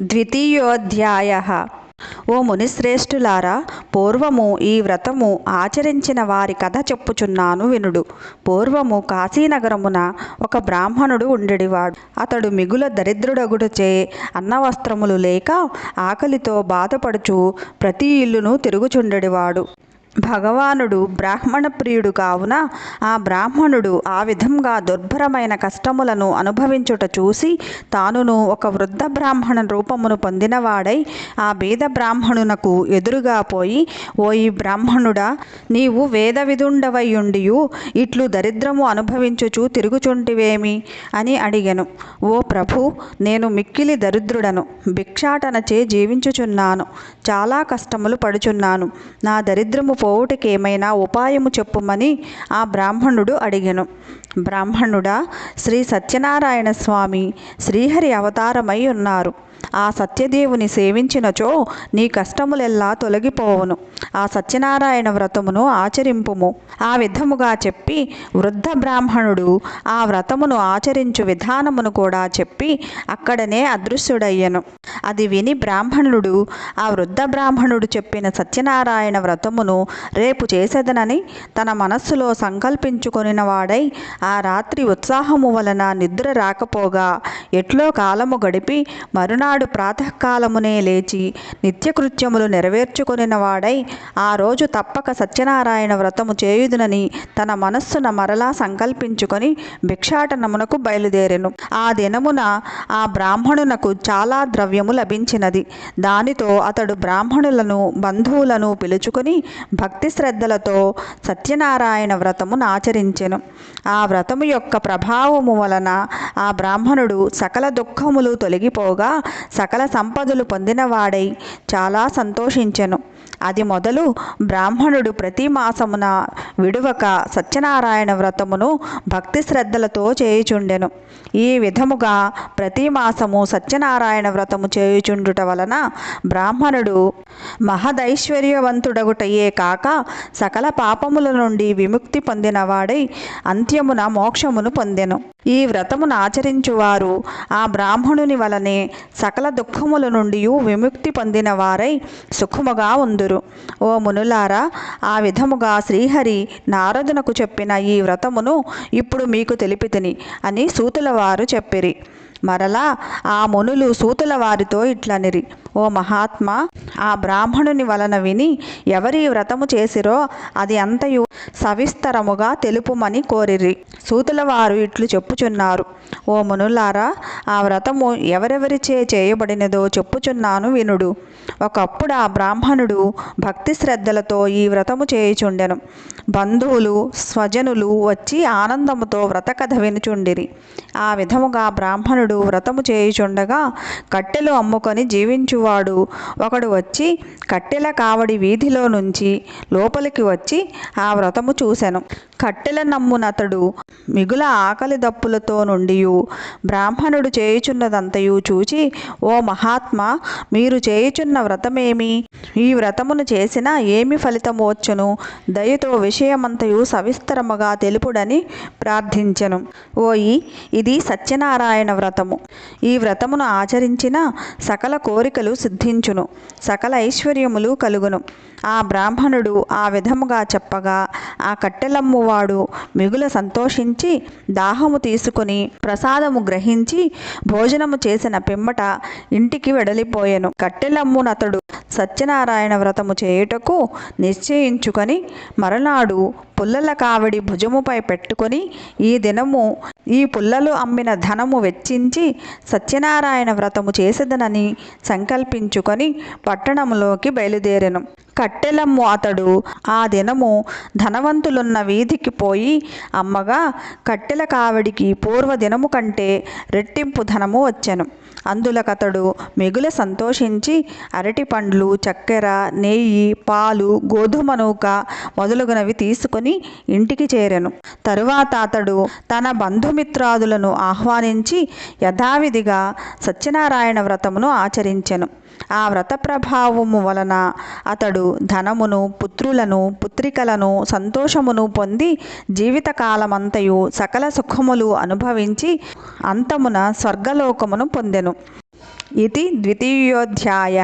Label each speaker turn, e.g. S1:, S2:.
S1: ద్వితీయోధ్యాయ. ఓ మునిశ్రేష్ఠులారా పూర్వము ఈ వ్రతము ఆచరించిన వారి కథ చెప్పుచున్నాను వినుడు. పూర్వము కాశీనగరమున ఒక బ్రాహ్మణుడు ఉండేవాడు. అతడు మిగుల దరిద్రుడగుడుచే అన్నవస్త్రములు లేక ఆకలితో బాధపడుచు ప్రతి ఇల్లును తిరుగుచుండెడివాడు భగవానుడు బ్రాహ్మణ ప్రియుడు కావున ఆ బ్రాహ్మణుడు ఆ విధంగా దుర్భరమైన కష్టములను అనుభవించుట చూసి తానును ఒక వృద్ధ బ్రాహ్మణ రూపమును పొందినవాడై ఆ బీద బ్రాహ్మణునకు ఎదురుగా పోయి ఓ ఈ బ్రాహ్మణుడా నీవు వేద విధుండవయ్యుండియు ఇట్లు దరిద్రము అనుభవించుచు తిరుగుచుంటివేమి అని అడిగెను. ఓ ప్రభు నేను మిక్కిలి దరిద్రుడను భిక్షాటనచే జీవించుచున్నాను చాలా కష్టములు పడుచున్నాను నా దరిద్రము పోవుటకేమైనా ఉపాయము చెప్పుమని ఆ బ్రాహ్మణుడు అడిగెను. బ్రాహ్మణుడా శ్రీ సత్యనారాయణ స్వామి శ్రీహరి అవతారమై ఉన్నారు. ఆ సత్యదేవుని సేవించినచో నీ కష్టములెల్లా తొలగిపోవును. ఆ సత్యనారాయణ వ్రతమును ఆచరింపుము. ఆ విధముగా చెప్పి వృద్ధ బ్రాహ్మణుడు ఆ వ్రతమును ఆచరించు విధానమును కూడా చెప్పి అక్కడనే అదృశ్యుడయ్యను. అది విని బ్రాహ్మణుడు ఆ వృద్ధ బ్రాహ్మణుడు చెప్పిన సత్యనారాయణ వ్రతమును రేపు చేసేదనని తన మనస్సులో సంకల్పించుకొనిన వాడై ఆ రాత్రి ఉత్సాహము వలన నిద్ర రాకపోగా ఎట్లో కాలము గడిపి మరునాడు ప్రాతకాలమునే లేచి నిత్యకృత్యములు నెరవేర్చుకొనిన వాడై ఆ రోజు తప్పక సత్యనారాయణ వ్రతము చేయుదునని తన మనస్సున మరలా సంకల్పించుకొని భిక్షాటనమునకు బయలుదేరెను. ఆ దినమున ఆ బ్రాహ్మణునకు చాలా ద్రవ్యము లభించినది. దానితో అతడు బ్రాహ్మణులను బంధువులను పిలుచుకొని భక్తి శ్రద్ధలతో సత్యనారాయణ వ్రతమును ఆచరించెను. ఆ వ్రతము యొక్క ప్రభావము వలన ఆ బ్రాహ్మణుడు సకల దుఃఖములు తొలగిపోగా సకల సంపదలు పొందినవాడై చాలా సంతోషించెను. అది మొదలు బ్రాహ్మణుడు ప్రతి మాసమున విడువక సత్యనారాయణ వ్రతమును భక్తి శ్రద్ధలతో చేయుచుండెను. ఈ విధముగా ప్రతి మాసము సత్యనారాయణ వ్రతము చేయుచుండుట వలన బ్రాహ్మణుడు మహదైశ్వర్యవంతుడగుటయే కాక సకల పాపముల నుండి విముక్తి పొందినవాడై అంత్యమున మోక్షమును పొందెను. ఈ వ్రతమును ఆచరించువారు ఆ బ్రాహ్మణుని వలనే సకల దుఃఖముల నుండి విముక్తి పొందిన వారై సుఖముగా చేయుదురు ఓ మునులారా ఆ విధముగా శ్రీహరి నారదునకు చెప్పిన ఈ వ్రతమును ఇప్పుడు మీకు తెలిపితిని అని సూతుల వారు చెప్పిరి. మరలా ఆ మునులు సూతుల వారితో ఇట్లనిరి. ఓ మహాత్మ ఆ బ్రాహ్మణుని వలన విని ఎవరి వ్రతము చేసిరో అది అంతయు సవిస్తరముగా తెలుపుమని కోరిరి. సూతుల వారు ఇట్లు చెప్పుచున్నారు. ఓ మునులారా ఆ వ్రతము ఎవరెవరిచే చేయబడినదో చెప్పుచున్నాను వినుడు. ఒకప్పుడు ఆ బ్రాహ్మణుడు భక్తి శ్రద్ధలతో ఈ వ్రతము చేయుచుండెను. బంధువులు స్వజనులు వచ్చి ఆనందముతో వ్రత కథ వినుచుండిరి. ఆ విధముగా బ్రాహ్మణుడు వ్రతము చేయుచుండగా కట్టెలు అమ్ముకొని జీవించువాడు. ఒకడు వచ్చి కట్టెల కావడి వీధిలో నుంచి లోపలికి వచ్చి ఆ వ్రతము చూసెను. కట్టెల నమ్మునతడు మిగుల ఆకలి దప్పులతో నుండి బ్రాహ్మణుడు చేయుచున్నదంతయు చూచి ఓ మహాత్మ మీరు చేయుచున్న వ్రతమేమి? ఈ వ్రతమును చేసిన ఏమి ఫలితము వచ్చును? దయతో విషయమంతయు సవిస్తరముగా తెలుపుడని ప్రార్థించెను. ఓయి ఇది సత్యనారాయణ వ్రతము. ఈ వ్రతమును ఆచరించిన సకల కోరికలు సిద్ధించును సకల ఐశ్వర్యములు కలుగును. ఆ బ్రాహ్మణుడు ఆ విధముగా చెప్పగా ఆ కట్టెలమ్మువాడు మిగుల సంతోషించి దాహము తీసుకుని ప్రసాదము గ్రహించి భోజనము చేసిన పిమ్మట ఇంటికి వెడలిపోయెను. కట్టెలమ్మునతడు సత్యనారాయణ వ్రతము చేయుటకు నిశ్చయించుకొని మరునాడు పుల్లల కావిడి భుజముపై పెట్టుకొని ఈ దినము ఈ పుల్లలు అమ్మిన ధనము వెచ్చించి సత్యనారాయణ వ్రతము చేసేదనని సంకల్పించుకొని పట్టణంలోకి బయలుదేరెను. కట్టెలమ్ము అతడు. ఆ దినము ధనవంతులున్న వీధికి పోయి అమ్మగా కట్టెల కావిడికి పూర్వదినము కంటే రెట్టింపు ధనము వచ్చెను. అందులకతడు మిగుల సంతోషించి అరటి పండ్లు చక్కెర నెయ్యి పాలు గోధుమ నూక మొదలగునవి తీసుకుని ఇంటికి చేరెను. తరువాత అతడు తన బంధుమిత్రాదులను ఆహ్వానించి యథావిధిగా సత్యనారాయణ వ్రతమును ఆచరించెను. ఆ వ్రత ప్రభావము వలన అతడు ధనమును పుత్రులను పుత్రికలను సంతోషమును పొంది జీవితకాలమంతయు సకల సుఖములు అనుభవించి అంతమున స్వర్గలోకమును పొందెను. ఇది ద్వితీయోధ్యాయ.